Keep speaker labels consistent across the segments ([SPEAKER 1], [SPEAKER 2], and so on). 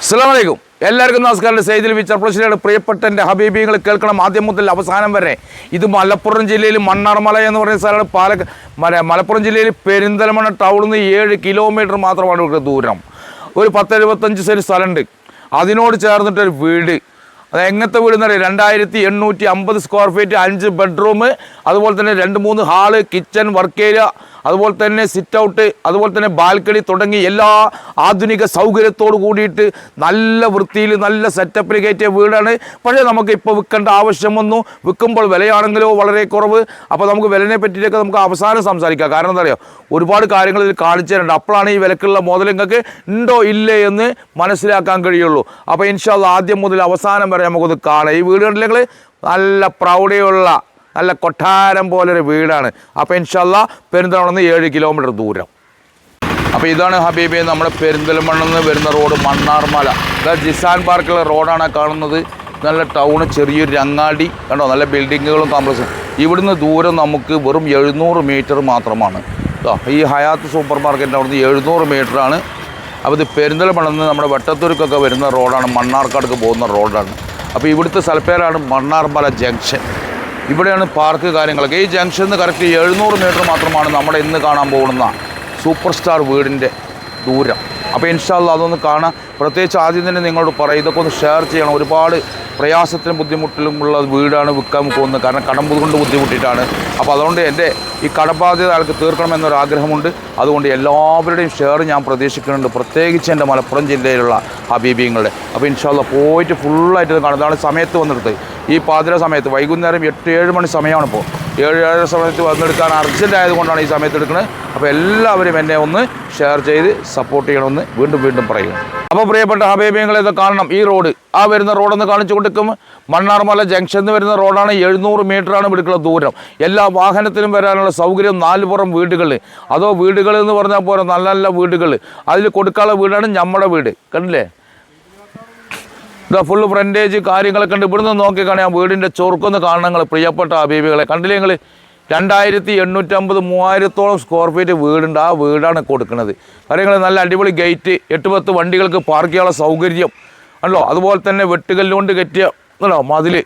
[SPEAKER 1] അസ്സാം വലൈക്കും എല്ലാവർക്കും നമസ്കാരം സെയ്തിൽ വിച്ചർപ്ലസിയുടെ പ്രിയപ്പെട്ട എന്റെ ഹബീബികൾ കേൾക്കണം ആദ്യം മുതൽ അവസാനം വരെ. ഇത് മലപ്പുറം ജില്ലയിൽ മണ്ണാർമല എന്ന് പറയുന്ന സ്ഥലമാണ്. പാലക്ക മലപ്പുറം ജില്ലയിൽ പെരിന്തൽമണ്ണ ടൗണിൽ നിന്ന് ഏഴ് കിലോമീറ്റർ മാത്രമാണ് ഇവിടെ ദൂരം. ഒരു പത്ത് എഴുപത്തഞ്ച് സെന്റ് സ്ഥലമുണ്ട്. അതിനോട് ചേർന്നിട്ടൊരു വീട്. അത് എങ്ങനത്തെ വീട് എന്നറിയാം രണ്ടായിരത്തി എണ്ണൂറ്റി അമ്പത് സ്ക്വയർ ഫീറ്റ് അഞ്ച് ബെഡ്റൂം അതുപോലെ തന്നെ രണ്ട് മൂന്ന് ഹാൾ കിച്ചൺ വർക്ക് ഏരിയ അതുപോലെ തന്നെ സിറ്റ് ഔട്ട് അതുപോലെ തന്നെ ബാൽക്കണി തുടങ്ങി എല്ലാ ആധുനിക സൗകര്യത്തോട് കൂടിയിട്ട് നല്ല വൃത്തിയിൽ നല്ല സെറ്റപ്പിൽ കയറ്റിയ വീടാണ്. പക്ഷേ നമുക്ക് ഇപ്പോൾ വിൽക്കേണ്ട ആവശ്യം വന്നു. വിൽക്കുമ്പോൾ വിലയാണെങ്കിലോ വളരെ കുറവ്. അപ്പോൾ നമുക്ക് വിലനെ പറ്റിയിട്ടൊക്കെ നമുക്ക് അവസാനം സംസാരിക്കാം. കാരണം എന്താ പറയുക ഒരുപാട് കാര്യങ്ങൾ ഇതിൽ കാണിച്ചു തരുന്നുണ്ട് അപ്പോഴാണ് ഈ വിലക്കുള്ള മോതലിങ്ങൾക്ക് ഉണ്ടോ ഇല്ലേ എന്ന് മനസ്സിലാക്കാൻ കഴിയുള്ളൂ. അപ്പോൾ ഇൻഷാല്ല ആദ്യം മുതൽ അവസാനം വരെ നമുക്കത് കാണാം. ഈ വീട് കണ്ടില്ലെങ്കിൽ നല്ല പ്രൗഢിയുള്ള നല്ല കൊട്ടാരം പോലൊരു വീടാണ്. അപ്പോൾ ഇൻഷല്ല നിന്ന് ഏഴ് കിലോമീറ്റർ ദൂരം. അപ്പോൾ ഇതാണ് ഹബീബ് നമ്മുടെ നിന്ന് വരുന്ന റോഡ് മണ്ണാർമല. അതായത് ജിസാൻ പാർക്കുള്ള റോഡാണ് കാണുന്നത്. നല്ല ടൗണ് ചെറിയൊരു രങ്ങാടി കണ്ടോ? നല്ല ബിൽഡിങ്ങുകളും കോംപ്ലക്സും ഇവിടുന്ന് ദൂരം നമുക്ക് വെറും എഴുന്നൂറ് മീറ്റർ മാത്രമാണ്. ദാ ഈ ഹയാത്ത് സൂപ്പർ മാർക്കറ്റിന്റെ അവിടുന്ന് എഴുന്നൂറ് ആണ് അപ്പോൾ ഇത് നിന്ന് നമ്മുടെ വെട്ടത്തൂർക്കൊക്കെ വരുന്ന റോഡാണ്. മണ്ണാർക്കാടക്ക് പോകുന്ന റോഡാണ്. അപ്പോൾ ഇവിടുത്തെ സ്ഥലപ്പേരാണ് മണ്ണാർമല ജംഗ്ഷൻ. ഇവിടെയാണ് പാർക്ക് കാര്യങ്ങളൊക്കെ. ഈ ജംഗ്ഷനിൽ നിന്ന് കറക്റ്റ് എഴുന്നൂറ് മീറ്റർ മാത്രമാണ് നമ്മുടെ ഇന്ന് കാണാൻ പോകുന്ന സൂപ്പർ സ്റ്റാർ വീടിന്റെ ദൂരം. അപ്പോൾ ഇൻഷാല്ല അതൊന്ന് കാണാം. പ്രത്യേകിച്ച് ആദ്യം തന്നെ നിങ്ങളോട് പറയാം ഇതൊക്കെ ഒന്ന് ഷെയർ ചെയ്യണം. ഒരുപാട് പ്രയാസത്തിനും ബുദ്ധിമുട്ടിലുമുള്ള വീടാണ് വിൽക്കാൻ പോകുന്നത്. കാരണം കടം കൊണ്ട് ബുദ്ധിമുട്ടിയിട്ടാണ് അപ്പോൾ അതുകൊണ്ട് എന്റെ ഈ കടബാധ്യത ആൾക്ക് തീർക്കണമെന്നൊരു ആഗ്രഹമുണ്ട്. അതുകൊണ്ട് എല്ലാവരുടെയും ഷെയർ ഞാൻ പ്രതീക്ഷിക്കുന്നുണ്ട്. പ്രത്യേകിച്ച് എന്റെ മലപ്പുറം ജില്ലയിലുള്ള ഹബീബിങ്ങളുടെ അപ്പോൾ ഇൻഷാല്ല പോയിട്ട് ഫുള്ളായിട്ട് കാണുന്നതാണ് സമയത്ത് വന്നിട്ട്. ഈ പാതിര സമയത്ത് വൈകുന്നേരം എട്ട് ഏഴ് മണി സമയമാണ് ഇപ്പോൾ. ഏഴ് ഏഴര സമയത്ത് വന്നെടുക്കാൻ അർജന്റ് ആയതുകൊണ്ടാണ് ഈ സമയത്ത് എടുക്കുന്നത് അപ്പോൾ എല്ലാവരും എന്നെ ഒന്ന് ഷെയർ ചെയ്ത് സപ്പോർട്ട് ചെയ്യണമെന്ന് വീണ്ടും വീണ്ടും പറയുക അപ്പോൾ പ്രിയപ്പെട്ട ഹബീബിയങ്ങളെ ഇത് കാണണം. ഈ റോഡ് ആ വരുന്ന റോഡൊന്ന് കാണിച്ചു കൊടുക്കും മണ്ണാർമല ജംഗ്ഷനിൽ വരുന്ന റോഡാണ് എഴുന്നൂറ് ആണ് ഇവിടേക്കുള്ള ദൂരം. എല്ലാ വാഹനത്തിനും വരാനുള്ള സൗകര്യം നാലുപുറം വീടുകൾ അതോ വീടുകൾ എന്ന് പറഞ്ഞാൽ പോരാ നല്ല നല്ല വീടുകൾ അതിൽ കൊടുക്കാനുള്ള വീടാണ് നമ്മുടെ വീട്. കണ്ടില്ലേ? ഇതാ ഫുള്ള് ഫ്രണ്ടേജ് കാര്യങ്ങളൊക്കെ ഉണ്ട് ഇവിടുന്ന് നോക്കി കാണാം വീടിന്റെ ചൊറുക്കൊന്ന് കാണണം നിങ്ങൾ പ്രിയപ്പെട്ട അബീബികളെ കണ്ടില്ലേ നിങ്ങൾ രണ്ടായിരത്തി എണ്ണൂറ്റമ്പത് മൂവായിരത്തോളം സ്ക്വയർ ഫീറ്റ് വീടുണ്ട്. ആ വീടാണ് കൊടുക്കുന്നത്. കാര്യങ്ങൾ നല്ല അടിപൊളി ഗേറ്റ് എട്ട് പത്ത് വണ്ടികൾക്ക് പാർക്ക് ചെയ്യാനുള്ള സൗകര്യം. ഉണ്ടോ അതുപോലെ തന്നെ വെട്ടുകല്ലുകൊണ്ട് കെറ്റിയ ഉണ്ടോ മതിൽ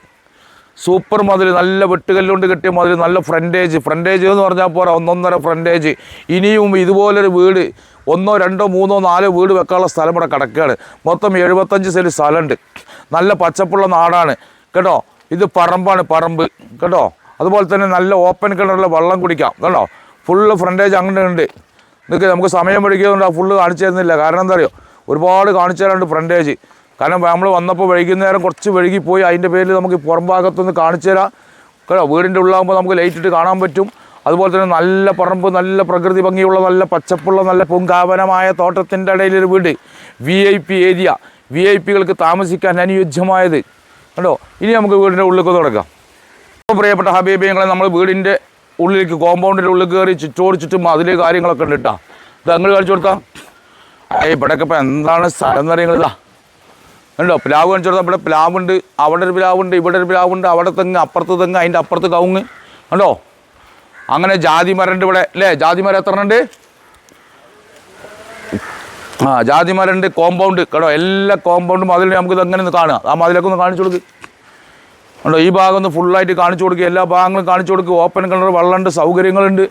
[SPEAKER 1] സൂപ്പർ മതിൽ നല്ല വെട്ടുകല്ലുകൊണ്ട് കിട്ടിയ മതിൽ നല്ല ഫ്രണ്ടേജ് ഫ്രണ്ടേജ് എന്ന് പറഞ്ഞാൽ പോരാ ഒന്നൊന്നര ഫ്രണ്ടേജ് ഇനിയും ഇതുപോലൊരു വീട് ഒന്നോ രണ്ടോ മൂന്നോ നാലോ വീട് വെക്കാനുള്ള സ്ഥലം ഇവിടെ കിടക്കുകയാണ്. മൊത്തം എഴുപത്തഞ്ച് സെന്റ് സ്ഥലമുണ്ട്. നല്ല പച്ചപ്പുള്ള നാടാണ്. കേട്ടോ? ഇത് പറമ്പാണ് പറമ്പ്. കേട്ടോ? അതുപോലെ തന്നെ നല്ല ഓപ്പൺ കിണറുള്ള വെള്ളം കുടിക്കാം. കേട്ടോ? ഫുള്ള് ഫ്രണ്ടേജ് അങ്ങനെ ഉണ്ട്. നിങ്ങൾക്ക് നമുക്ക് സമയം പിടിക്കുന്നതുകൊണ്ട് ആ ഫുള്ള് കാണിച്ചു തരുന്നില്ല. കാരണം എന്താ അറിയോ? ഒരുപാട് കാണിച്ചു തരാനുണ്ട് ഫ്രണ്ടേജ് കാരണം നമ്മൾ വന്നപ്പോൾ വൈകുന്നേരം കുറച്ച് വൈകിപ്പോയി അതിന്റെ പേരിൽ നമുക്ക് പുറം ഭാഗത്തുനിന്ന് കാണിച്ചു തരാം. കേട്ടോ വീടിന്റെ ഉള്ളാകുമ്പോൾ നമുക്ക് ലൈറ്റ് ഇട്ട് കാണാൻ പറ്റും. അതുപോലെ തന്നെ നല്ല പറമ്പ് നല്ല പ്രകൃതി ഭംഗിയുള്ള നല്ല പച്ചപ്പുള്ള നല്ല പൂങ്കാവനമായ തോട്ടത്തിന്റെ ഇടയിലൊരു വീട്. V I P area V I പികൾക്ക് താമസിക്കാൻ അനുയോജ്യമായത്. കണ്ടോ? ഇനി നമുക്ക് വീടിന്റെ ഉള്ളിലേക്ക് തുടക്കാം അപ്പോൾ പ്രിയപ്പെട്ട ഹബീബിയങ്ങളെ നമ്മൾ വീടിന്റെ ഉള്ളിലേക്ക് കോമ്പൗണ്ടിന്റെ ഉള്ളിൽ കയറി ചുറ്റോട് ചുറ്റും അതിൽ കാര്യങ്ങളൊക്കെ ഉണ്ട് കേട്ടോ ഇത് അങ്ങ് കാണിച്ചു കൊടുത്താൽ ഏയ് ഇവിടെയൊക്കെ ഇപ്പോൾ എന്താണ് സ്ഥലം എന്ന് ഉണ്ടോ പ്ലാവ് കാണിച്ചു കൊടുത്താൽ ഇവിടെ പ്ലാവുണ്ട് അവിടെ ഒരു പ്ലാവുണ്ട് ഇവിടെ ഒരു പ്ലാവുണ്ട് അവിടെ തെങ്ങ് അപ്പുറത്ത് തെങ്ങ് അതിന്റെ അപ്പുറത്ത് കവുങ്ങ്. കണ്ടോ? അങ്ങനെ ജാതി മരണ്ട് ഇവിടെ അല്ലേ? ജാതി മരം എത്ര ഉണ്ട് ആ ജാതി മരണ്ട് കോമ്പൗണ്ട് കേട്ടോ എല്ലാ കോമ്പൗണ്ടും അതിൽ നമുക്ക് ഇതെങ്ങനെ ഒന്ന് കാണുക. ആ മതിലൊക്കെ ഒന്ന് കാണിച്ചു കൊടുക്ക്. ഉണ്ടോ ഈ ഭാഗം ഒന്ന് ഫുള്ളായിട്ട് കാണിച്ചു കൊടുക്കുക എല്ലാ ഭാഗങ്ങളും കാണിച്ചു കൊടുക്കുക ഓപ്പൺ കളർ വെള്ളമുണ്ട് സൗകര്യങ്ങളുണ്ട്.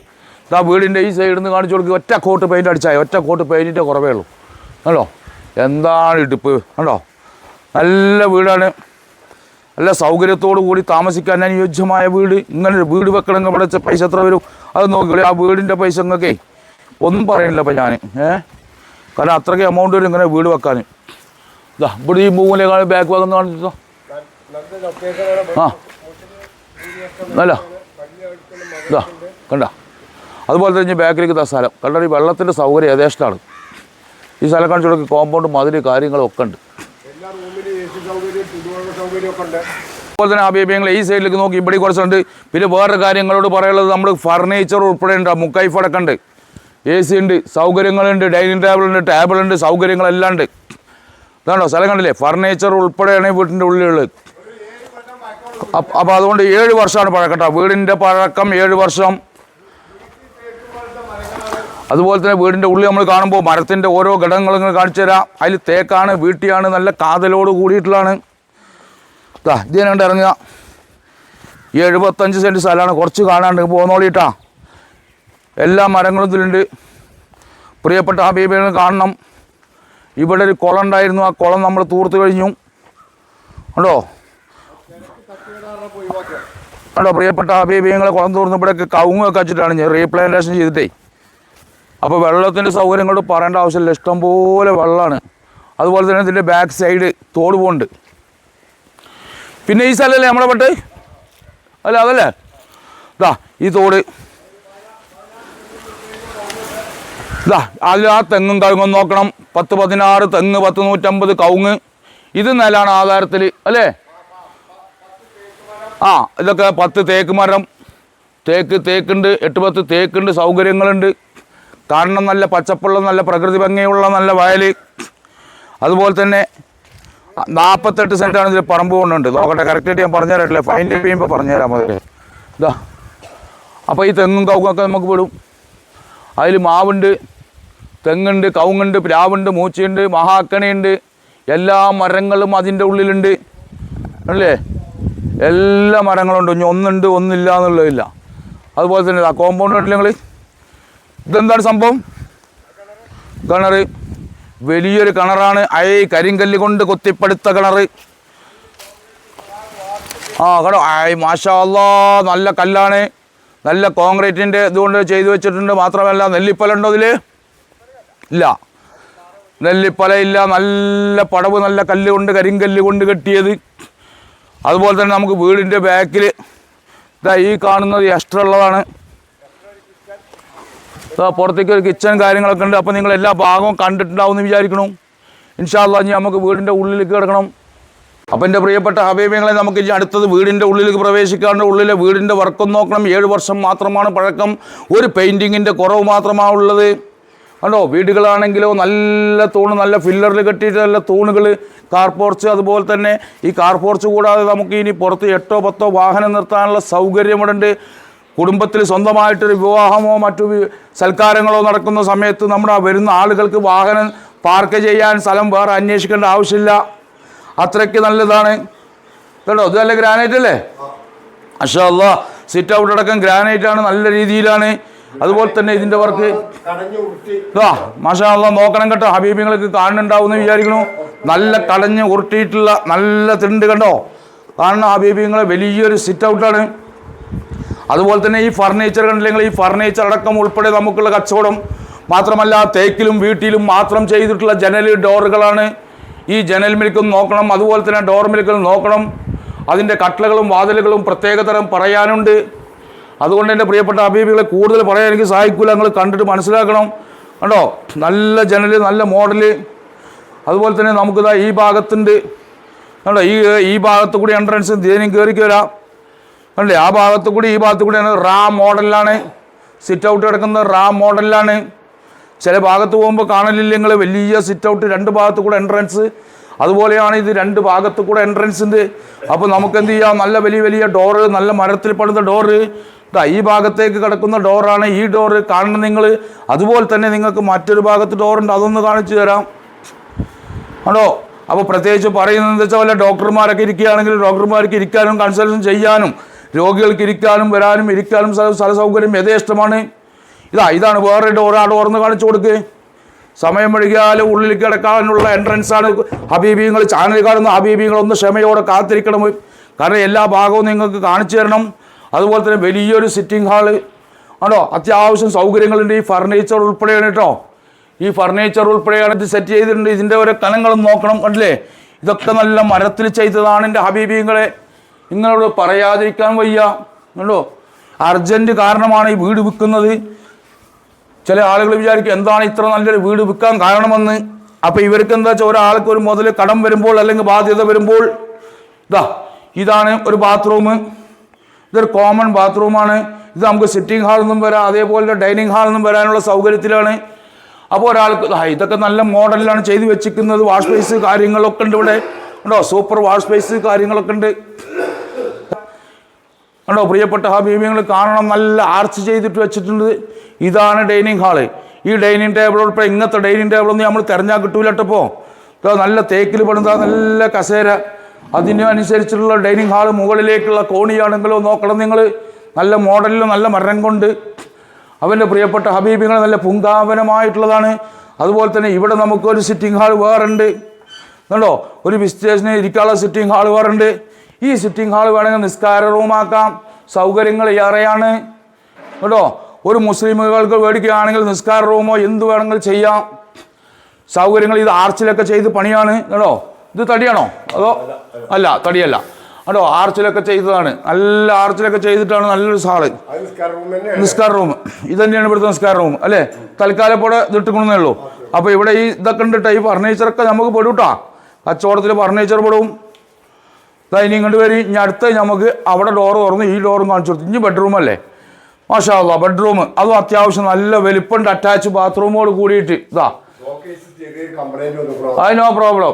[SPEAKER 1] ആ വീടിന്റെ ഈ സൈഡിൽ നിന്ന് കാണിച്ചു കൊടുക്കുക ഒറ്റ കോട്ട് പെയിന്റ് അടിച്ചാൽ ഒറ്റ കോട്ട് പെയിന്റിന്റെ കുറവേ ഉള്ളൂ. കണ്ടോ? എന്താണ് ഇടിപ്പ്? കണ്ടോ? നല്ല വീടാണ്. നല്ല സൗകര്യത്തോടു കൂടി താമസിക്കാൻ അനുയോജ്യമായ വീട്. ഇങ്ങനെ ഒരു വീട് വെക്കണമെങ്കിൽ ഇവിടെ ചെ- പൈസ എത്ര വരും? അത് നോക്കി. ആ വീടിന്റെ പൈസ നിങ്ങൾക്ക് ഒന്നും പറയുന്നില്ല അപ്പം ഞാൻ ഏ? കാരണം അത്രയ്ക്ക് എമൗണ്ട് വരും ഇങ്ങനെ വീട് വെക്കാൻ ഇതാ ഇവിടെ ഈ മൂലക്കാൾ ബാക്ക് ഭാഗം കാണിച്ചോ ആ. നല്ല. ഇതാ കണ്ട. അതുപോലെ തന്നെ ബാക്കിലേക്ക് ഇതാ സ്ഥലം. കണ്ടാൽ ഈ വെള്ളത്തിന്റെ സൗകര്യം യഥേഷ്ടമാണ്. ഈ സ്ഥലം കാണിച്ചു കൊടുക്കുക കോമ്പൗണ്ട് മതിൽ കാര്യങ്ങളൊക്കെ ഉണ്ട്.
[SPEAKER 2] ഉണ്ട്.
[SPEAKER 1] അതുപോലെ തന്നെ അഭിപ്രായങ്ങൾ ഈ സൈഡിലേക്ക് നോക്കി ഇവിടെ കുറച്ചുണ്ട്. പിന്നെ വേറെ കാര്യങ്ങളോട് പറയുന്നത് നമ്മൾ ഫർണിച്ചർ ഉൾപ്പെടെ ഉണ്ട് മുക്കൈഫ് അടക്കമുണ്ട് എ സി ഉണ്ട് സൗകര്യങ്ങളുണ്ട് ഡൈനിങ് ടേബിൾ ഉണ്ട് ടേബിൾ ഉണ്ട് സൗകര്യങ്ങളെല്ലാം ഉണ്ട്. ഇതാണോ സ്ഥലം കണ്ടില്ലേ? ഫർണിച്ചർ ഉൾപ്പെടെയാണ് വീട്ടിന്റെ ഉള്ളിലുള്ളത്. അപ്പോൾ അതുകൊണ്ട് ഏഴ് വർഷമാണ് പഴക്കട്ടോ വീടിന്റെ പഴക്കം ഏഴ് വർഷം. അതുപോലെ തന്നെ വീടിന്റെ ഉള്ളിൽ നമ്മൾ കാണുമ്പോൾ മരത്തിന്റെ ഓരോ ഘടകങ്ങളും ഇങ്ങനെ കാണിച്ചു തരാം. അതിൽ തേക്കാണ് വീട്ടിയാണ് നല്ല കാതലോട് കൂടിയിട്ടുള്ളതാണ്. ഇതാ ഇതിനെ കണ്ട് ഇറങ്ങുക. ഈ എഴുപത്തഞ്ച് സെന്റ് സ്ഥലമാണ്. കുറച്ച് കാണാണ്ട് പോന്നോളിട്ടാ എല്ലാ മരങ്ങളും ഇതിലുണ്ട്. പ്രിയപ്പെട്ട ഹബീബിനെ കാണണം. ഇവിടെ ഒരു കുളം ഉണ്ടായിരുന്നു. ആ കുളം നമ്മൾ തൂർത്ത് കഴിഞ്ഞു. ഉണ്ടോ? കണ്ടോ പ്രിയപ്പെട്ട ഹബീബിങ്ങളെ കുളം തൂർന്ന് ഇവിടെയൊക്കെ കവുങ്ങൊക്കെ വെച്ചിട്ടാണ് ഞാൻ റീപ്ലാന്റേഷൻ ചെയ്തിട്ടേ. അപ്പോൾ വെള്ളത്തിന്റെ സൗകര്യങ്ങളോട് പറയേണ്ട ആവശ്യമില്ല. ഇഷ്ടംപോലെ വെള്ളമാണ്. അതുപോലെ തന്നെ ഇതിന്റെ ബാക്ക് സൈഡ് തോട് പോണ്ട് പിന്നെ ഈ സ്ഥലമല്ലേ നമ്മളെ പട്ട്? അല്ല അതല്ലേ? ഇതാ ഈ തോട്. ഇതാ അതിൽ ആ തെങ്ങും കവുങ്ങും നോക്കണം. പത്ത് പതിനാറ് തെങ്ങ് പത്ത് നൂറ്റമ്പത് കവുങ്ങ്. ഇത് നിലാണ് ആധാരത്തിൽ അല്ലേ? ആ ഇതൊക്കെ പത്ത് തേക്ക് മരം. തേക്ക് തേക്കുണ്ട് എട്ട് പത്ത് തേക്കുണ്ട് സൗകര്യങ്ങളുണ്ട്. കാരണം നല്ല പച്ചപ്പുള്ള നല്ല പ്രകൃതി ഭംഗിയുള്ള നല്ല വയൽ അതുപോലെ തന്നെ നാൽപ്പത്തെട്ട് സെന്റാണ് ഇതിൽ പറമ്പ് കൊണ്ടുണ്ട്. നോക്കട്ടെ കറക്റ്റായിട്ട് ഞാൻ പറഞ്ഞു തരാട്ടില്ല ഫൈൻ ചെയ്യുമ്പോൾ പറഞ്ഞു തരാം മുതൽ ഇതാ. അപ്പോൾ ഈ തെങ്ങും കവുങ്ങൊക്കെ നമുക്ക് വിടും. അതിൽ മാവുണ്ട് തെങ്ങുണ്ട് കവുങ്ങുണ്ട് പ്ലാവുണ്ട് മൂച്ചയുണ്ട് മഹാക്കണിയുണ്ട്. എല്ലാ മരങ്ങളും അതിന്റെ ഉള്ളിലുണ്ട്. അല്ലേ? എല്ലാ മരങ്ങളുണ്ട്. ഇനി ഒന്നുണ്ട് ഒന്നില്ല എന്നുള്ളതില്ല. അതുപോലെ തന്നെ കോമ്പൗണ്ട് നിങ്ങൾ ഇതെന്താണ് സംഭവം? കിണർ വലിയൊരു കിണറാണ്. അയ കരിങ്കല്ല് കൊണ്ട് കൊത്തിപ്പടുത്ത കിണർ ആ കേട്ടോ ആയ് മാഷാ നല്ല കല്ലാണ്. നല്ല കോൺക്രീറ്റിന്റെ ഇതുകൊണ്ട് ചെയ്തു വെച്ചിട്ടുണ്ട്. മാത്രമല്ല നെല്ലിപ്പല ഉണ്ടോ ഇതിൽ ഇല്ല. നെല്ലിപ്പല ഇല്ല. നല്ല പടവ് നല്ല കല്ല് കൊണ്ട് കരിങ്കല്ല് കൊണ്ട് കെട്ടിയത്. അതുപോലെ തന്നെ നമുക്ക് വീടിന്റെ ബാക്കിൽ ഇതാ ഈ കാണുന്നത് എക്സ്ട്രാ ഉള്ളതാണ് പുറത്തേക്ക് ഒരു കിച്ചൺ കാര്യങ്ങളൊക്കെ ഉണ്ട്. അപ്പോൾ നിങ്ങൾ എല്ലാ ഭാഗവും കണ്ടിട്ടുണ്ടാവും എന്ന് വിചാരിക്കണം. ഇൻഷാല്ല ഇനി നമുക്ക് വീടിന്റെ ഉള്ളിലേക്ക് കിടക്കണം. അപ്പം എന്റെ പ്രിയപ്പെട്ട ഹബീബിങ്ങളെ നമുക്ക് ഇനി അടുത്തത് വീടിന്റെ ഉള്ളിലേക്ക് പ്രവേശിക്കാണ്ട് ഉള്ളിലെ വീടിന്റെ വർക്കും നോക്കണം. ഏഴ് വർഷം മാത്രമാണ് പഴക്കം. ഒരു പെയിന്റിങ്ങിന്റെ കുറവ് മാത്രമാണ് ഉള്ളത്. കണ്ടോ? വീടുകളാണെങ്കിലോ നല്ല തൂണ് നല്ല ഫില്ലറിൽ കെട്ടിയിട്ട് നല്ല തൂണുകൾ കാർപോർച്ച് അതുപോലെ തന്നെ. ഈ കാർപോർച്ച് കൂടാതെ നമുക്ക് ഇനി പുറത്ത് എട്ടോ പത്തോ വാഹനം നിർത്താനുള്ള സൗകര്യം ഇവിടെ ഉണ്ട് കുടുംബത്തിൽ സ്വന്തമായിട്ടൊരു വിവാഹമോ മറ്റു സൽക്കാരങ്ങളോ നടക്കുന്ന സമയത്ത് നമ്മുടെ വരുന്ന ആളുകൾക്ക് വാഹനം പാർക്ക് ചെയ്യാൻ സ്ഥലം വേറെ അന്വേഷിക്കേണ്ട ആവശ്യമില്ല. അത്രയ്ക്ക് നല്ലതാണ്. കേട്ടോ? ഇതല്ലേ ഗ്രാനൈറ്റ് അല്ലേ? അഷാ അല്ല സിറ്റ് ഔട്ട് അടക്കം ഗ്രാനൈറ്റ് ആണ് നല്ല രീതിയിലാണ്. അതുപോലെ തന്നെ ഇതിന്റെ വർക്ക് ആ മാഷാ നോക്കണം കേട്ടോ. ഹബീബിങ്ങൾക്ക് കാണുന്നുണ്ടാവുമെന്ന് വിചാരിക്കണു നല്ല കടഞ്ഞ് ഉരുട്ടിയിട്ടുള്ള നല്ല തിണ്ട് കണ്ടോ? കാണുന്ന ഹബീബിങ്ങളെ വലിയൊരു സിറ്റ് ഔട്ടാണ് അതുപോലെ തന്നെ ഈ ഫർണിച്ചർ കണ്ടില്ലെങ്കിൽ ഈ ഫർണിച്ചർ അടക്കം ഉൾപ്പെടെ നമുക്കുള്ള കച്ചവടം മാത്രമല്ല തേക്കിലും വീട്ടിലും മാത്രം ചെയ്തിട്ടുള്ള ജനൽ ഡോറുകളാണ് ഈ ജനൽ മിൽക്കും നോക്കണം അതുപോലെ തന്നെ ഡോർ മിൽക്കും നോക്കണം. അതിന്റെ കട്ടലുകളും വാതിലുകളും പ്രത്യേകതരം പറയാനുണ്ട്. അതുകൊണ്ട് എന്റെ പ്രിയപ്പെട്ട അബീബികളെ കൂടുതൽ പറയാൻ എനിക്ക് സഹായിക്കില്ല നിങ്ങൾ കണ്ടിട്ട് മനസ്സിലാക്കണം. കണ്ടോ? നല്ല ജനൽ നല്ല മോഡൽ അതുപോലെ തന്നെ നമുക്കിതാ ഈ ഭാഗത്തുണ്ട്. കണ്ടോ? ഈ ഈ ഭാഗത്ത് കൂടി എൻട്രൻസ് ഇതിനും കയറി വരാം കണ്ടേ ആ ഭാഗത്ത് കൂടി ഈ ഭാഗത്ത് കൂടിയാണ് റാ മോഡലിലാണ്. സിറ്റ് ഔട്ട് കിടക്കുന്നത് റാ മോഡലിലാണ്. ചില ഭാഗത്ത് പോകുമ്പോൾ കാണലില്ല നിങ്ങൾ വലിയ സിറ്റ് ഔട്ട് രണ്ട് ഭാഗത്ത് കൂടെ എൻട്രൻസ് അതുപോലെയാണ് ഇത് രണ്ട് ഭാഗത്ത് കൂടെ എൻട്രൻസ് ഉണ്ട് അപ്പോൾ നമുക്ക് എന്ത് ചെയ്യാം? നല്ല വലിയ വലിയ ഡോറ് നല്ല മരത്തിൽ പണിത ഡോറ് കേട്ടോ ഈ ഭാഗത്തേക്ക് കിടക്കുന്ന ഡോറാണ് ഈ ഡോറ് കാണണം നിങ്ങൾ അതുപോലെ തന്നെ നിങ്ങൾക്ക് മറ്റൊരു ഭാഗത്ത് ഡോറുണ്ട് അതൊന്ന് കാണിച്ചു തരാം. ആണോ അപ്പോൾ പ്രത്യേകിച്ച് പറയുന്നത് എന്താ വെച്ചാൽ വല്ല ഡോക്ടർമാരൊക്കെ ഇരിക്കുകയാണെങ്കിൽ ഡോക്ടർമാർക്ക് ഇരിക്കാനും കൺസൾട്ടൻ ചെയ്യാനും രോഗികൾക്ക് ഇരിക്കാനും വരാനും ഇരിക്കാനും സ്ഥല സൗകര്യം യഥേഷ്ടമാണ്. ഇതാ ഇതാണ് വേറെ ഒരാൾ ആ ഡോർന്ന് കാണിച്ചു കൊടുക്ക്. സമയം വഴുകിയാൽ ഉള്ളിൽ കിടക്കാനുള്ള എൻട്രൻസാണ് ഹബീബിങ്ങൾ ചാനൽ കാണുന്ന ഹബീബിങ്ങൾ ഒന്ന് ക്ഷമയോടെ കാത്തിരിക്കണം. കാരണം എല്ലാ ഭാഗവും നിങ്ങൾക്ക് കാണിച്ചു തരണം. അതുപോലെ തന്നെ വലിയൊരു സിറ്റിംഗ് ഹാൾ ആണോ? അത്യാവശ്യം സൗകര്യങ്ങളുണ്ട്. ഈ ഫർണിച്ചർ ഉൾപ്പെടെയാണ് കേട്ടോ. ഈ ഫർണിച്ചർ ഉൾപ്പെടെയാണ് ഇത് സെറ്റ് ചെയ്തിട്ടുണ്ട്. ഇതിന്റെ ഓരോ കനങ്ങളും നോക്കണം. കണ്ടില്ലേ? ഇതൊക്കെ നല്ല മരത്തിൽ ചെയ്തതാണ് എന്റെ ഹബീബിങ്ങളെ നിങ്ങളോട് പറയാതിരിക്കാൻ വയ്യ. കണ്ടോ? അർജന്റ് കാരണമാണ് ഈ വീട് വിൽക്കുന്നത്. ചില ആളുകൾ വിചാരിക്കും എന്താണ് ഇത്ര നല്ലൊരു വീട് വിൽക്കാൻ കാരണമെന്ന്? അപ്പോൾ ഇവർക്ക് എന്താ വെച്ചാൽ ഒരാൾക്ക് ഒരു മുതൽ കടം വരുമ്പോൾ അല്ലെങ്കിൽ ബാധ്യത വരുമ്പോൾ ഇതാ ഇതാണ് ഒരു ബാത്റൂം ഇതൊരു കോമൺ ബാത്റൂമാണ് ഇത് നമുക്ക് സിറ്റിംഗ് ഹാളിൽ നിന്നും വരാം അതേപോലെ ഡൈനിങ് ഹാളിൽ നിന്നും വരാനുള്ള സൗകര്യത്തിലാണ്. അപ്പോൾ ഒരാൾക്ക് ഇതൊക്കെ നല്ല മോഡലിലാണ് ചെയ്തു വെച്ചിരിക്കുന്നത്. വാഷ് ബേസ് കാര്യങ്ങളൊക്കെ ഉണ്ട് ഇവിടെ. ഉണ്ടോ സൂപ്പർ വാഷ് ബേസ് കാര്യങ്ങളൊക്കെ ഉണ്ട്. കണ്ടോ പ്രിയപ്പെട്ട ഹബീബിങ്ങൾ കാണണം നല്ല ആർച്ച് ചെയ്തിട്ട് വെച്ചിട്ടുണ്ട്. ഇതാണ് ഡൈനിങ് ഹാൾ ഈ ഡൈനിങ് ടേബിൾ ഇപ്പോൾ ഇങ്ങനത്തെ ഡൈനിങ് ടേബിളൊന്നും നമ്മൾ തിരഞ്ഞാൽ കിട്ടൂലട്ടപ്പോൾ നല്ല തേക്കിൽ പെടുന്ന നല്ല കസേര. അതിനനുസരിച്ചുള്ള ഡൈനിങ് ഹാൾ മുകളിലേക്കുള്ള കോണിയാണെങ്കിലോ നോക്കണം നിങ്ങൾ നല്ല മോഡലിലും നല്ല മരണം കൊണ്ട്. അവന്റെ പ്രിയപ്പെട്ട ഹബീബിങ്ങൾ നല്ല പുങ്കാവനമായിട്ടുള്ളതാണ്. അതുപോലെ തന്നെ ഇവിടെ നമുക്കൊരു സിറ്റിംഗ് ഹാൾ വേറുണ്ട്. കണ്ടോ ഒരു വിസ്റ്റേഷന് ഇരിക്കാനുള്ള സിറ്റിംഗ് ഹാൾ വേറുണ്ട്. ഈ സിറ്റിംഗ് ഹാൾ വേണമെങ്കിൽ നിസ്കാര റൂമാക്കാം സൗകര്യങ്ങൾ ഏറെയാണ്. കേട്ടോ? ഒരു മുസ്ലിമുകൾക്ക് മേടിക്കുകയാണെങ്കിൽ നിസ്കാര റൂമോ എന്ത് വേണമെങ്കിൽ ചെയ്യാം. സൗകര്യങ്ങൾ ഇത് ആർച്ചിലൊക്കെ ചെയ്ത് പണിയാണ്. കേട്ടോ? ഇത് തടിയാണോ? അതോ? അല്ല തടിയല്ല. കേട്ടോ? ആർച്ചിലൊക്കെ ചെയ്തതാണ്. നല്ല ആർച്ചിലൊക്കെ ചെയ്തിട്ടാണ് നല്ലൊരു
[SPEAKER 2] സാൾ നിസ്കാര റൂം
[SPEAKER 1] ഇത് തന്നെയാണ് ഇവിടുത്തെ നിസ്കാര റൂം അല്ലേ? തൽക്കാലം പോലെ ഇതിട്ടുകൊണ്ടേ ഉള്ളൂ. അപ്പോൾ ഇവിടെ ഈ ഇതൊക്കെ ഉണ്ട് ഈ ഫർണിച്ചറൊക്കെ നമുക്ക് പെടൂട്ടാ. കച്ചവടത്തിൽ ഫർണിച്ചർ പെടും. ഡൈനിങ് ഇങ്ങോട്ട് വരും. ഇനി അടുത്ത നമുക്ക് അവിടെ ഡോറ് തുറന്ന് ഈ ഡോറും കാണിച്ചു കൊടുത്തു. ഇനി ബെഡ്റൂം അല്ലേ? മാഷാ ബെഡ്റൂം അതും അത്യാവശ്യം നല്ല വലിപ്പമുണ്ട്. അറ്റാച്ച് ബാത്റൂമോട് കൂടിയിട്ട്. ഇതാ അത് നോ പ്രോബ്ലം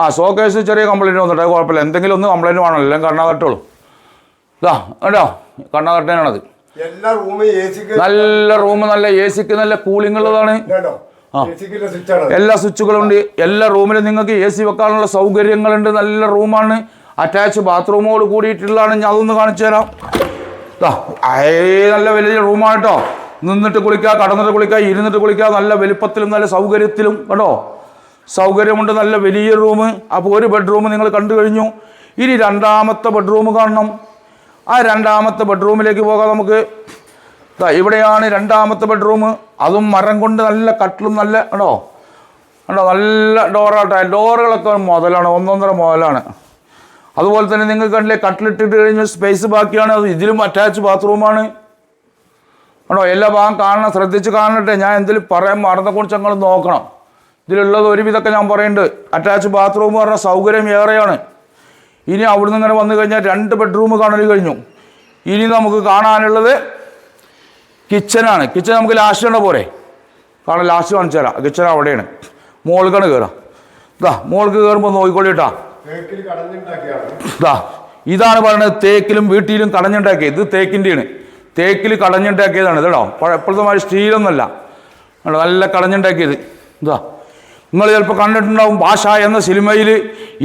[SPEAKER 1] ആ ഷോക്കേസ് ചെറിയ കംപ്ലൈന്റ് വന്നിട്ട് കുഴപ്പമില്ല. എന്തെങ്കിലും ഒന്ന് കംപ്ലൈന്റ് വേണമല്ലോ എല്ലാം കണ്ണാ തട്ടുള്ളൂ ഇതാ കേട്ടോ കണ്ണാ തട്ടേനാണത്
[SPEAKER 2] എല്ലാ റൂമും എ സിക്ക്
[SPEAKER 1] നല്ല റൂം നല്ല എ സിക്ക് നല്ല കൂളിംഗ് ഉള്ളതാണ്. എല്ലാ സ്വിച്ചുകളും ഉണ്ട് എല്ലാ റൂമിലും നിങ്ങൾക്ക് എ സി വെക്കാനുള്ള സൗകര്യങ്ങളുണ്ട്. നല്ല റൂമാണ്. അറ്റാച്ച് ബാത്റൂമോട് കൂടിയിട്ടുള്ളതാണ്. ഞാൻ അതൊന്ന് കാണിച്ചു തരാം. നല്ല വലിയ റൂമാണ് കേട്ടോ. നിന്നിട്ട് കുളിക്കുക കടന്നിട്ട് കുളിക്കുക ഇരുന്നിട്ട് കുളിക്കുക. നല്ല വലിപ്പത്തിലും നല്ല സൗകര്യത്തിലും കേട്ടോ സൗകര്യമുണ്ട്. നല്ല വലിയ റൂം. അപ്പോൾ ഒരു ബെഡ്റൂം നിങ്ങൾ കണ്ടു കഴിഞ്ഞു. ഇനി രണ്ടാമത്തെ ബെഡ്റൂം കാണണം. ആ രണ്ടാമത്തെ ബെഡ്റൂമിലേക്ക് പോകാം നമുക്ക്. ഇവിടെയാണ് രണ്ടാമത്തെ ബെഡ്റൂം. അതും മരം കൊണ്ട് നല്ല കട്ടിലും നല്ല കേട്ടോ കണ്ടോ? നല്ല ഡോറാട്ടെ ഡോറുകളൊക്കെ മുതലാണ് ഒന്നൊന്നര മുതലാണ്. അതുപോലെ തന്നെ നിങ്ങൾക്ക് കണ്ടില്ലേ കട്ടിലിട്ടിട്ട് കഴിഞ്ഞ് സ്പേസ് ബാക്കിയാണ്. അത് ഇതിലും അറ്റാച്ച് ബാത്റൂമാണ് ആണോ. എല്ലാ ഭാഗം കാണണം ശ്രദ്ധിച്ച് കാണട്ടെ. ഞാൻ എന്തെങ്കിലും പറയാൻ മറന്നെക്കുറിച്ച് ഞങ്ങൾ നോക്കണം. ഇതിലുള്ളത് ഒരുവിധമൊക്കെ ഞാൻ പറയുന്നുണ്ട്. അറ്റാച്ച് ബാത്റൂം പറഞ്ഞ സൗകര്യം ഏറെയാണ്. ഇനി അവിടുന്ന് ഇങ്ങനെ വന്നു കഴിഞ്ഞാൽ രണ്ട് ബെഡ്റൂം കാണൽ കഴിഞ്ഞു. ഇനി നമുക്ക് കാണാനുള്ളത് കിച്ചനാണ്. കിച്ചൺ നമുക്ക് ലാസ്റ്റ് കണ്ട പോരെ? കാരണം ലാസ്റ്റ് കാണിച്ചു തരാം. കിച്ചൺ അവിടെയാണ്. മോൾക്കാണ് കയറാം ഇതാ മോൾക്ക് കയറുമ്പോൾ നോക്കിക്കൊള്ളിട്ടാ ഇതാ ഇതാണ് പറയുന്നത് തേക്കിലും വീട്ടിലും കടഞ്ഞുണ്ടാക്കിയത്. ഇത് തേക്കിന്റെയാണ് തേക്കിൽ കടഞ്ഞുണ്ടാക്കിയതാണ്. ഇതോ എപ്പോഴത്തെ മാതിരി സ്റ്റീലൊന്നുമല്ല. നല്ല കടഞ്ഞുണ്ടാക്കിയത്. ഇതാ നിങ്ങൾ ചിലപ്പോൾ കണ്ടിട്ടുണ്ടാവും ഭാഷ എന്ന സിനിമയിൽ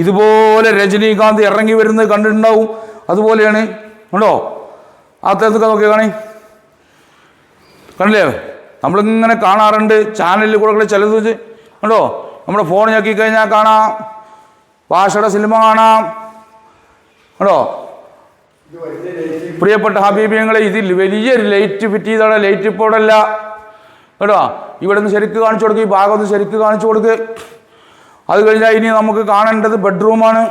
[SPEAKER 1] ഇതുപോലെ രജനീകാന്ത് ഇറങ്ങി വരുന്നത് കണ്ടിട്ടുണ്ടാവും. അതുപോലെയാണ് ഉണ്ടോ ആ നോക്കിയാണെങ്കിൽ കണ്ടില്ലേ? നമ്മളിങ്ങനെ കാണാറുണ്ട്. ചാനലിൽ കൂടെ ചിലത് കണ്ടോ? നമ്മുടെ ഫോൺ ഞെക്കി കഴിഞ്ഞാൽ കാണാം. ഭാഷയുടെ സിനിമ കാണാം. കണ്ടോ? പ്രിയപ്പെട്ട ഹബീബിയങ്ങളെ ഇതിൽ വലിയൊരു ലൈറ്റ് ഫിറ്റ് ചെയ്താണ് ലൈറ്റ് ഇപ്പോൾ അല്ല കേട്ടോ ഇവിടെ നിന്ന് ശരിക്ക് കാണിച്ചു കൊടുക്കുക ഈ ഭാഗം ഒന്ന് ശരിക്ക് കാണിച്ചു കൊടുക്ക്. അത് കഴിഞ്ഞാൽ ഇനി നമുക്ക് കാണേണ്ടത് ബെഡ്റൂമാണ്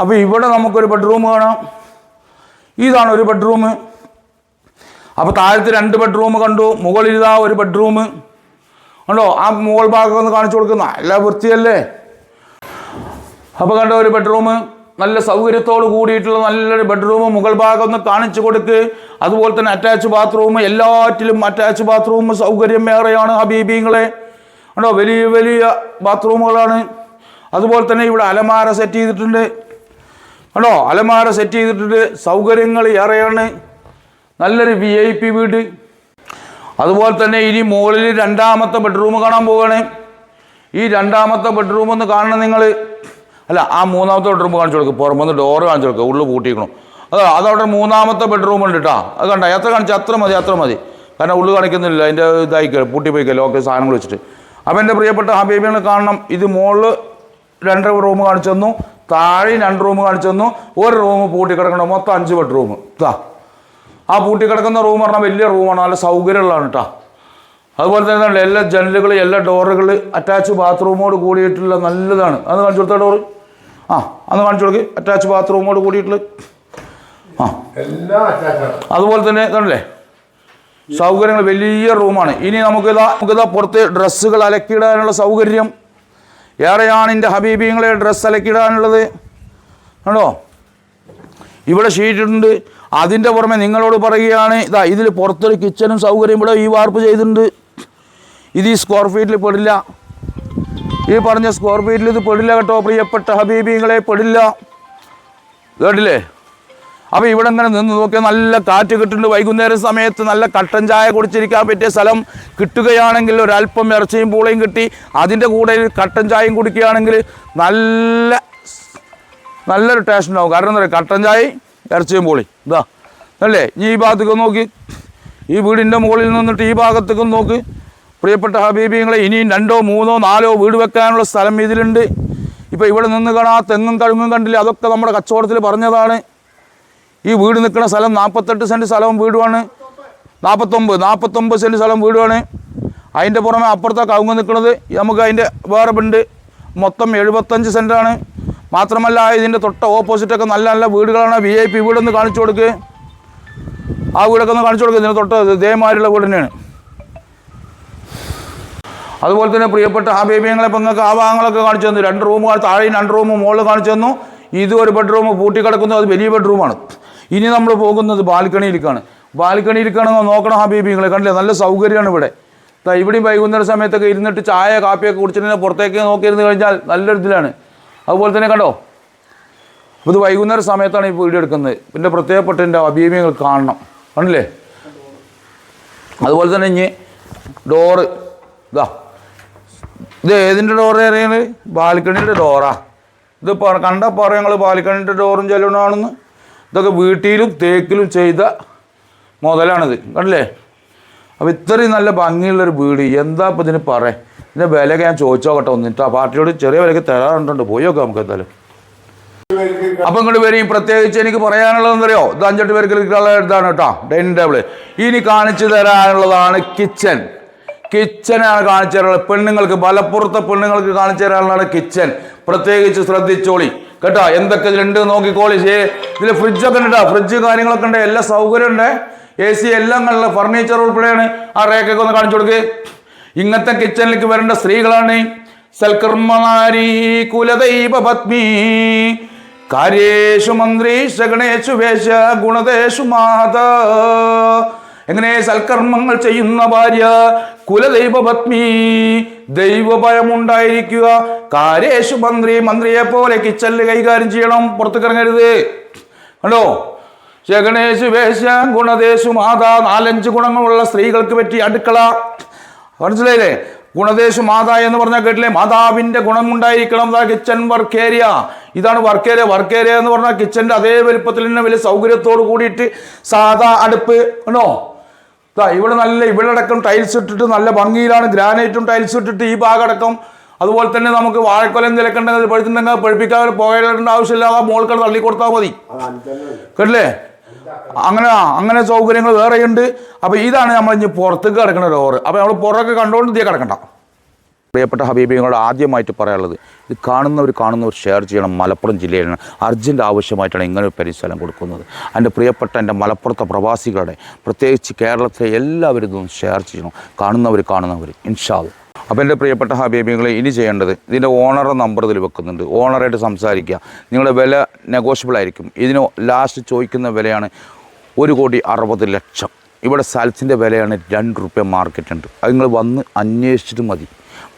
[SPEAKER 1] അപ്പോൾ ഇവിടെ നമുക്കൊരു ബെഡ്റൂം കാണാം. ഇതാണ് ഒരു ബെഡ്റൂം അപ്പോൾ താഴത്ത് രണ്ട് ബെഡ്റൂം കണ്ടു മുകളിൽ ഇതാ ഒരു ബെഡ്റൂം കണ്ടോ? ആ മുകൾ ഭാഗം ഒന്ന് കാണിച്ചു കൊടുക്കുന്ന നല്ല വൃത്തിയല്ലേ? അപ്പോൾ കണ്ടോ ഒരു ബെഡ്റൂം നല്ല സൗകര്യത്തോട് കൂടിയിട്ടുള്ള നല്ലൊരു ബെഡ്റൂം മുകൾ ഭാഗം ഒന്ന് കാണിച്ചു കൊടുക്ക്. അതുപോലെ തന്നെ അറ്റാച്ച് ബാത്റൂം എല്ലാറ്റിലും അറ്റാച്ച് ബാത്റൂം സൗകര്യം ഏറെയാണ് ഹബീബിങ്ങളെ. കണ്ടോ? വലിയ വലിയ ബാത്റൂമുകളാണ്. അതുപോലെ തന്നെ ഇവിടെ അലമാര സെറ്റ് ചെയ്തിട്ടുണ്ട്. കണ്ടോ? അലമാര സെറ്റ് ചെയ്തിട്ടുണ്ട്. സൗകര്യങ്ങൾ ഏറെയാണ്. നല്ലൊരു വി ഐ പി വീട്. അതുപോലെ തന്നെ ഇനി മുകളിൽ രണ്ടാമത്തെ ബെഡ്റൂം കാണാൻ പോവുകയാണ് ഈ രണ്ടാമത്തെ ബെഡ്റൂം ഒന്ന് കാണണം നിങ്ങൾ അല്ല ആ മൂന്നാമത്തെ ബെഡ്റൂം കാണിച്ചു കൊടുക്കും. പുറമൊന്ന് ഡോറ് കാണിച്ചു കൊടുക്കുക ഉള്ളു പൂട്ടിക്കണം അത് അതവിടെ മൂന്നാമത്തെ ബെഡ്റൂം ഉണ്ട് കേട്ടോ അത് കണ്ട. എത്ര കാണിച്ചു അത്ര മതി അത്ര മതി. കാരണം ഉള്ളു കാണിക്കുന്നില്ല. അതിന്റെ ഇതായിക്കോ പൂട്ടിപ്പോയിക്കല്ലോ ഓക്കെ സാധനങ്ങൾ വെച്ചിട്ട്. അപ്പം എന്റെ പ്രിയപ്പെട്ട ഹബീബിനെ കാണണം. ഇത് മുകളിൽ രണ്ട് റൂം കാണിച്ചു തന്നു. താഴെ രണ്ട് റൂം കാണിച്ചു തന്നു. ഒരു റൂം പൂട്ടി കിടക്കണം മൊത്തം അഞ്ച് ബെഡ്റൂം ഇതാ ആ പൂട്ടി കിടക്കുന്ന റൂം പറഞ്ഞാൽ വലിയ റൂമാണ് നല്ല സൗകര്യമുള്ളതാണ് കേട്ടോ അതുപോലെ തന്നെ എല്ലാ ജനലുകൾ എല്ലാ ഡോറുകൾ അറ്റാച്ച് ബാത്റൂമോട് കൂടിയിട്ടുള്ള നല്ലതാണ്. അത് കാണിച്ചു കൊടുത്ത ഡോറ് ആ അന്ന് കാണിച്ചു കൊടുക്ക്. അറ്റാച്ച് ബാത്റൂമോട് കൂടിയിട്ടുള്ള ആ. അതുപോലെ തന്നെ ഇതല്ലേ സൗകര്യങ്ങൾ വലിയ റൂമാണ് ഇനി നമുക്കിതാ നമുക്കിതാ പുറത്ത് ഡ്രസ്സുകൾ അലക്കിയിടാനുള്ള സൗകര്യം. ഏറെയാണ് എന്റെ ഹബീബിങ്ങളെ ഡ്രസ്സ് അലക്കിയിടാനുള്ളത്. കണ്ടോ? ഇവിടെ ഷീറ്റുണ്ട് അതിന്റെ പുറമെ നിങ്ങളോട് പറയുകയാണ് ഇതാ ഇതിൽ പുറത്തൊരു കിച്ചനും സൗകര്യം ഇവിടെ ഈ വാർപ്പ് ചെയ്തിട്ടുണ്ട്. ഇത് ഈ സ്ക്വയർ ഫീറ്റിൽ പെടില്ല. ഈ പറഞ്ഞ സ്ക്വയർ ഫീറ്റിൽ ഇത് പെടില്ല കേട്ടോ പ്രിയപ്പെട്ട ഹബീബിങ്ങളെ പെടില്ല. കേട്ടില്ലേ? അപ്പോൾ ഇവിടെ ഇങ്ങനെ നിന്ന് നോക്കിയാൽ നല്ല കാറ്റ് കിട്ടുന്നുണ്ട്. വൈകുന്നേരം സമയത്ത് നല്ല കട്ടൻ ചായ കുടിച്ചിരിക്കാൻ പറ്റിയ സ്ഥലം കിട്ടുകയാണെങ്കിൽ ഒരല്പം ഇറച്ചിയും പൂളയും കിട്ടി. അതിന്റെ കൂടെ കട്ടൻ ചായയും കുടിക്കുകയാണെങ്കിൽ നല്ല നല്ലൊരു ടേസ്റ്റ് ഉണ്ടാവും. കാരണം എന്താ പറയുക? കട്ടൻ ചായയും ഇറച്ചിയും പൊളി. ഇതാ. അല്ലേ? ഇനി ഈ ഭാഗത്തേക്ക് നോക്കി. ഈ വീടിന്റെ മുകളിൽ നിന്നിട്ട് ഈ ഭാഗത്തേക്ക് നോക്ക്. പ്രിയപ്പെട്ട ഹബീബിങ്ങളെ ഇനിയും രണ്ടോ മൂന്നോ നാലോ വീട് വെക്കാനുള്ള സ്ഥലം ഇതിലുണ്ട്. ഇപ്പോൾ ഇവിടെ നിന്ന് കാണാ തെങ്ങും കഴുങ്ങും കണ്ടില്ല? അതൊക്കെ നമ്മുടെ കച്ചവടത്തിൽ പറഞ്ഞതാണ്. ഈ വീട് നിൽക്കുന്ന സ്ഥലം നാൽപ്പത്തെട്ട് സെന്റ് സ്ഥലവും വീടുമാണ്. നാൽപ്പത്തൊമ്പത് നാൽപ്പത്തൊമ്പത് സെന്റ് സ്ഥലം വീടുമാണ്. അതിന്റെ പുറമെ അപ്പുറത്തെ കവുങ്ങ് നിൽക്കുന്നത്. നമുക്ക് അതിന്റെ വേറെ ഉണ്ട്. മൊത്തം എഴുപത്തഞ്ച് സെന്റാണ്. മാത്രമല്ല ഇതിന്റെ തൊട്ട് ഓപ്പോസിറ്റൊക്കെ നല്ല നല്ല വീടുകളാണ്. വി ഐ പി വീടൊന്ന് കാണിച്ചു കൊടുക്ക്. ആ വീടൊക്കെ ഒന്ന് കാണിച്ചു കൊടുക്കുക ഇതിന് തൊട്ട് ഇതേമാതിരിയുള്ള വീട് തന്നെയാണ്. അതുപോലെ തന്നെ പ്രിയപ്പെട്ട ആ ബേബിയങ്ങളെ നിങ്ങൾക്ക് ആ ഭാഗങ്ങളൊക്കെ കാണിച്ചു തന്നു. രണ്ട് റൂം താഴെയും രണ്ട് റൂം മുകളിൽ കാണിച്ചു തന്നു. ഇത് ഒരു ബെഡ്റൂം പൂട്ടിക്കിടക്കുന്നു അത് വലിയ ബെഡ്റൂമാണ് ഇനി നമ്മൾ പോകുന്നത് ബാൽക്കണിയിലേക്കാണ്. ബാൽക്കണിയിലേക്കാണ് നോക്കണം ഹബീബിങ്ങളെ കണ്ടില്ലേ? നല്ല സൗകര്യമാണ് ഇവിടെ. ഇവിടെയും വൈകുന്നേര സമയത്തൊക്കെ ഇരുന്നിട്ട് ചായ കാപ്പിയൊക്കെ കുടിച്ചിട്ട് പുറത്തേക്ക് നോക്കിയിരുന്നു കഴിഞ്ഞാൽ നല്ലൊരു ഇതിലാണ് അതുപോലെ തന്നെ കണ്ടോ? അപ്പോൾ ഇത് വൈകുന്നേര സമയത്താണ് ഈ വീഡിയോ എടുക്കുന്നത്. പിന്നെ പ്രത്യേകപ്പെട്ട എന്റെ അഭിമുഖങ്ങൾ കാണണം. കണ്ടില്ലേ? അതുപോലെ തന്നെ ഇനി ഡോറ് ഇതാ ഇത് ഏതിന്റെ ഡോറ് അറിയാണ് ബാൽക്കണിയുടെ ഡോറാ ഇത് കണ്ട പറയാം ഞങ്ങൾ ബാൽക്കണിയുടെ ഡോറും ചെല്ലണമാണെന്ന് ഇതൊക്കെ വീട്ടിലും തേക്കിലും ചെയ്ത മുതലാണിത്. കണ്ടില്ലേ? അപ്പോൾ ഇത്രയും നല്ല ഭംഗിയുള്ളൊരു വീട്. എന്താ ഇപ്പം ഇതിന് പറയാം? ഇതിന്റെ വിലയൊക്കെ ഞാൻ ചോദിച്ചു നോക്കട്ടെ ഒന്നിട്ട് ആ പാർട്ടിയോട് ചെറിയ വിലയ്ക്ക് തരാറുണ്ടോ പോയി നോക്കാം നമുക്ക് എന്തായാലും. അപ്പം ഇങ്ങോട്ട് വരും പ്രത്യേകിച്ച് എനിക്ക് പറയാനുള്ളത് എന്തറിയോ ഇത് അഞ്ചെട്ട് പേർക്ക് ഇതാണ് കേട്ടോ ഡൈനിങ് ടേബിൾ ഇനി കാണിച്ചു തരാനുള്ളതാണ് കിച്ചൺ. കിച്ചനാണ് കാണിച്ചു തരാനുള്ളത്. പെണ്ണുങ്ങൾക്ക് മലപ്പുറത്തെ പെണ്ണുങ്ങൾക്ക് കാണിച്ചു തരാനുള്ളതാണ് കിച്ചൺ. പ്രത്യേകിച്ച് ശ്രദ്ധിച്ചോളി. കേട്ടോ എന്തൊക്കെ ഇതിലുണ്ട് നോക്കിക്കോളി. ഇതിൽ ഫ്രിഡ്ജൊക്കെ ഉണ്ട് കേട്ടോ. ഫ്രിഡ്ജ് കാര്യങ്ങളൊക്കെ ഉണ്ട്. എല്ലാ സൗകര്യം ഉണ്ട് എ സി എല്ലാം കണ്ട ഫർണിച്ചർ ഉൾപ്പെടെയാണ്. ആ റേക്കൊക്കെ ഒന്ന് കാണിച്ചു കൊടുക്ക്. ഇങ്ങനത്തെ കിച്ചണിലേക്ക് വരേണ്ട സ്ത്രീകളാണ്. സൽക്കർമ്മനാരി കുലദൈവ പത്മി കാര്യേഷു മന്ത്രീഷ ശഗണേശു വേഷ ഗുണദേശു മാത. എങ്ങനെ സൽക്കർമ്മങ്ങൾ ചെയ്യുന്ന ഭാര്യ കുലദൈവ പത്മി ദൈവഭയമുണ്ടായിരിക്കുക. കാര്യേഷു മന്ത്രി മന്ത്രിയെ പോലെ കിച്ചണിൽ കൈകാര്യം ചെയ്യണം. പുറത്തു കിറങ്ങരുത് കണ്ടോ? ശഗണേശു വേശ ഗുണദേശു മാതാ. നാലഞ്ച് ഗുണങ്ങളുള്ള സ്ത്രീകൾക്ക് പറ്റി അടുക്കള. മനസ്സിലായില്ലേ? ഗുണദേശു മാതാ എന്ന് പറഞ്ഞാൽ കേട്ടില്ലേ? മാതാവിന്റെ ഗുണം ഉണ്ടായിരിക്കണം ദാ കിച്ചൺ വർക്ക് ഏരിയ. ഇതാണ് work work area work area എന്ന് പറഞ്ഞാൽ കിച്ചന്റെ അതേ വലുപ്പത്തിൽ തന്നെ വലിയ സൗകര്യത്തോട് കൂടിയിട്ട് സാധാ അടുപ്പ്. ആണോ? ഇതാ ഇവിടെ നല്ല ഇവിടെ അടക്കം ടൈൽസ് ഇട്ടിട്ട് നല്ല ഭംഗിയിലാണ്. ഗ്രാനൈറ്റും ടൈൽസ് ഇട്ടിട്ട് ഈ ഭാഗം അടക്കം അതുപോലെ തന്നെ നമുക്ക് വാഴക്കൊല എന്തെങ്കിലുമൊക്കെ ഉണ്ടെങ്കിൽ പഴുത്തുണ്ടെങ്കിൽ പഴുപ്പിക്കാൻ പോകേണ്ട ആവശ്യമില്ലാതെ മോൾക്കട തള്ളി കൊടുത്താൽ മതി. കേട്ടില്ലേ? അങ്ങനെ അങ്ങനെ സൗകര്യങ്ങൾ വേറെയുണ്ട്. അപ്പോൾ ഇതാണ് നമ്മൾ ഇനി പുറത്തേക്ക് കിടക്കുന്ന ഡോറ് അപ്പോൾ നമ്മൾ പുറമൊക്കെ കണ്ടുകൊണ്ട് ഇതേ കിടക്കണ്ട. പ്രിയപ്പെട്ട ഹബീബിങ്ങളോട് ആദ്യമായിട്ട് പറയാനുള്ളത് ഇത് കാണുന്നവർ കാണുന്നവർ ഷെയർ ചെയ്യണം മലപ്പുറം ജില്ലയിലാണ്. അർജന്റ് ആവശ്യമായിട്ടാണ് ഇങ്ങനെ ഒരു പരിസ്ഥലം കൊടുക്കുന്നത്. എന്റെ പ്രിയപ്പെട്ട എന്റെ മലപ്പുറത്തെ പ്രവാസികളുടെ പ്രത്യേകിച്ച് കേരളത്തിലെ എല്ലാവരും ഷെയർ ചെയ്യണം. കാണുന്നവർ കാണുന്നവർ ഇൻഷാൽ അപ്പോൾ എന്റെ പ്രിയപ്പെട്ട ഹബീബികളെ ഇനി ചെയ്യേണ്ടത് ഇതിന്റെ ഓണറുടെ നമ്പർ ഇതിൽ വെക്കുന്നുണ്ട്. ഓണറായിട്ട് സംസാരിക്കുക. നിങ്ങളുടെ വില നെഗോഷ്യബിൾ ആയിരിക്കും. ഇതിന് ലാസ്റ്റ് ചോദിക്കുന്ന വിലയാണ് ഒരു കോടി അറുപത് ലക്ഷം. ഇവിടെ സ്ഥലത്തിന്റെ വിലയാണ് രണ്ട് റുപ്യ മാർക്കറ്റ് ഉണ്ട്. അത് നിങ്ങൾ വന്ന് അന്വേഷിച്ചിട്ട് മതി.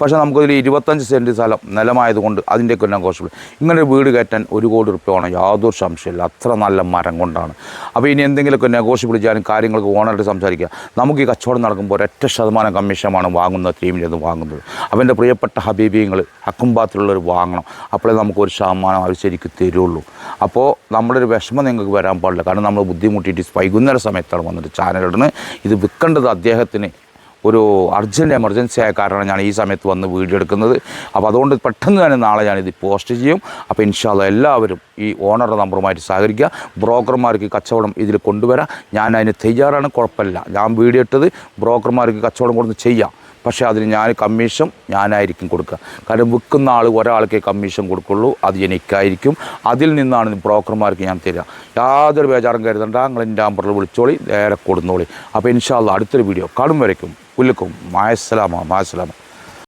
[SPEAKER 1] പക്ഷേ നമുക്കതിൽ ഇരുപത്തഞ്ച് സെന്റ് സ്ഥലം നിലമായതുകൊണ്ട് അതിന്റെയൊക്കെ നെഗോഷ്യബിൾ ഇങ്ങനെ ഒരു വീട് കയറ്റാൻ ഒരു കോടി റുപ്യ വേണം. യാതൊരു സംശയമില്ല അത്ര നല്ല മരം കൊണ്ടാണ്. അപ്പോൾ ഇനി എന്തെങ്കിലുമൊക്കെ നെഗോഷ്യബിൾ ചെയ്യാനും കാര്യങ്ങൾക്ക് ഓണായിട്ട് സംസാരിക്കുക. നമുക്ക് ഈ കച്ചവടം നടക്കുമ്പോൾ ഒരൊറ്റ ശതമാനം കമ്മീഷനാണ് വാങ്ങുന്ന ടീമിൽ നിന്ന് വാങ്ങുന്നത്. എന്റെ പ്രിയപ്പെട്ട ഹബീബിയങ്ങൾ അക്കുംബാത്തിലുള്ളവർ വാങ്ങണം. അപ്പോഴേ നമുക്ക് ഒരു ശതമാനം അവർ ശരിക്കും തരുള്ളൂ. അപ്പോൾ നമ്മുടെ ഒരു വിഷമം നിങ്ങൾക്ക് വരാൻ പാടില്ല. കാരണം നമ്മൾ ബുദ്ധിമുട്ടിയിട്ട് വൈകുന്നേര സമയത്താണ് വന്നിട്ട് ചാനലിടുന്നത്. ഇത് വിൽക്കേണ്ടത് അദ്ദേഹത്തിന് ഒരു അർജന്റ് എമർജൻസി ആയ കാരണം ഞാൻ ഈ സമയത്ത് വന്ന് വീഡിയോ എടുക്കുന്നത്. അപ്പോൾ അതുകൊണ്ട് പെട്ടെന്ന് തന്നെ നാളെ ഞാനിത് പോസ്റ്റ് ചെയ്യും. അപ്പോൾ ഇൻഷാല്ല എല്ലാവരും ഈ ഓണറുടെ നമ്പറുമായിട്ട് സഹകരിക്കുക. ബ്രോക്കർമാർക്ക് കച്ചവടം ഇതിൽ കൊണ്ടുവരാം. ഞാൻ അതിന് തയ്യാറാണ്. കുഴപ്പമില്ല. ഞാൻ വീഡിയോ ഇട്ടത് ബ്രോക്കർമാർക്ക് കച്ചവടം കൊടുത്ത് ചെയ്യാം. പക്ഷേ അതിന് ഞാൻ കമ്മീഷൻ ഞാനായിരിക്കും കൊടുക്കുക. കാരണം വിൽക്കുന്ന ആൾ ഒരാൾക്കേ കമ്മീഷൻ കൊടുക്കുള്ളൂ. അത് എനിക്കായിരിക്കും. അതിൽ നിന്നാണ് ബ്രോക്കർമാർക്ക് ഞാൻ തരിക. യാതൊരു ബേജാറും കരുതണ്ട. നിങ്ങൾ എന്റെ നമ്പറിൽ വിളിച്ചോളി. നേരെ കൊടുന്നോളി. അപ്പോൾ ഇൻഷാല്ല അടുത്തൊരു വീഡിയോ കാണും വരയ്ക്കും. كلكم مع السلامة مع السلامة.